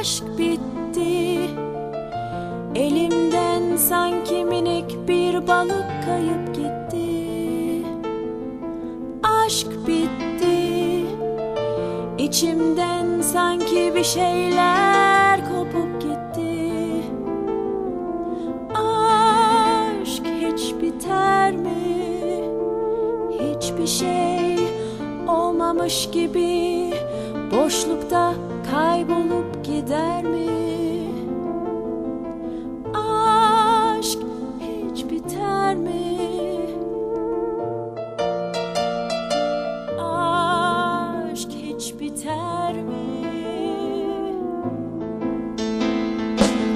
Aşk bitti. Elimden sanki minik bir balık kayıp gitti. Aşk bitti. İçimden sanki bir şeyler kopup gitti. Aşk hiç biter mi? Hiçbir şey olmamış gibi Boşlukta kaybolup gider mi? Aşk hiç biter mi? Aşk hiç biter mi?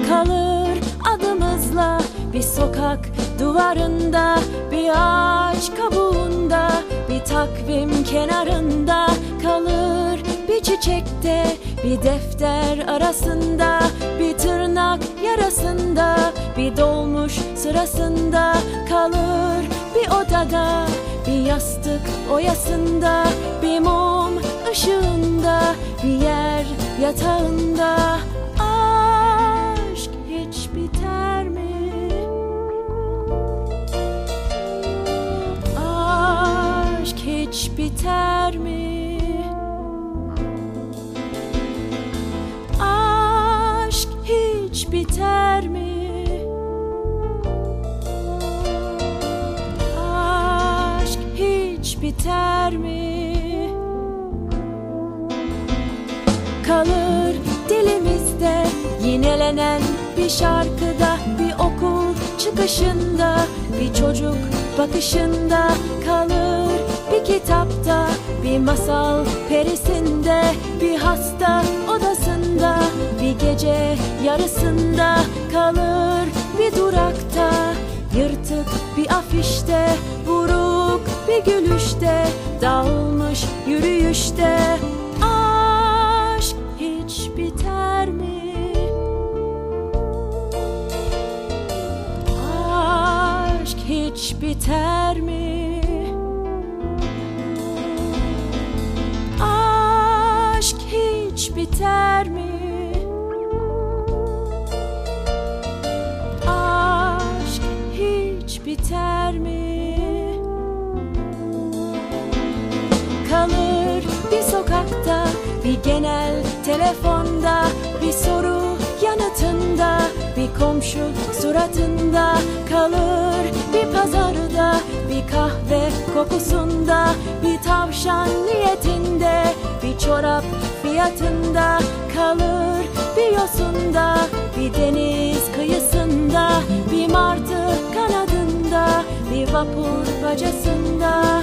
kalır adımızla bir sokak duvarında bir ağaç kabuğunda bir takvim kenarında kalır bir çiçekte bir defter arasında bir tırnak yarasında bir dolmuş sırasında kalır bir odada bir yastık oyasında bir mum ışığında bir yer yatağında biter mi? kalır dilimizde Yinelenen bir şarkıda Bir okul çıkışında Bir çocuk bakışında kalır Bir kitapta bir masal perisinde Bir hasta odasında Bir gece yarısında kalır Bir durakta Yırtık bir afişte Buruk bir gülüşte Dağılmış yürüyüşte Aşk hiç biter mi? Aşk hiç biter mi? Telefonda bir soru yanıtında bir komşu suratında kalır bir pazarda bir kahve kokusunda bir tavşan niyetinde bir çorap fiyatında kalır bir yosunda bir deniz kıyısında bir martı kanadında bir vapur bacasında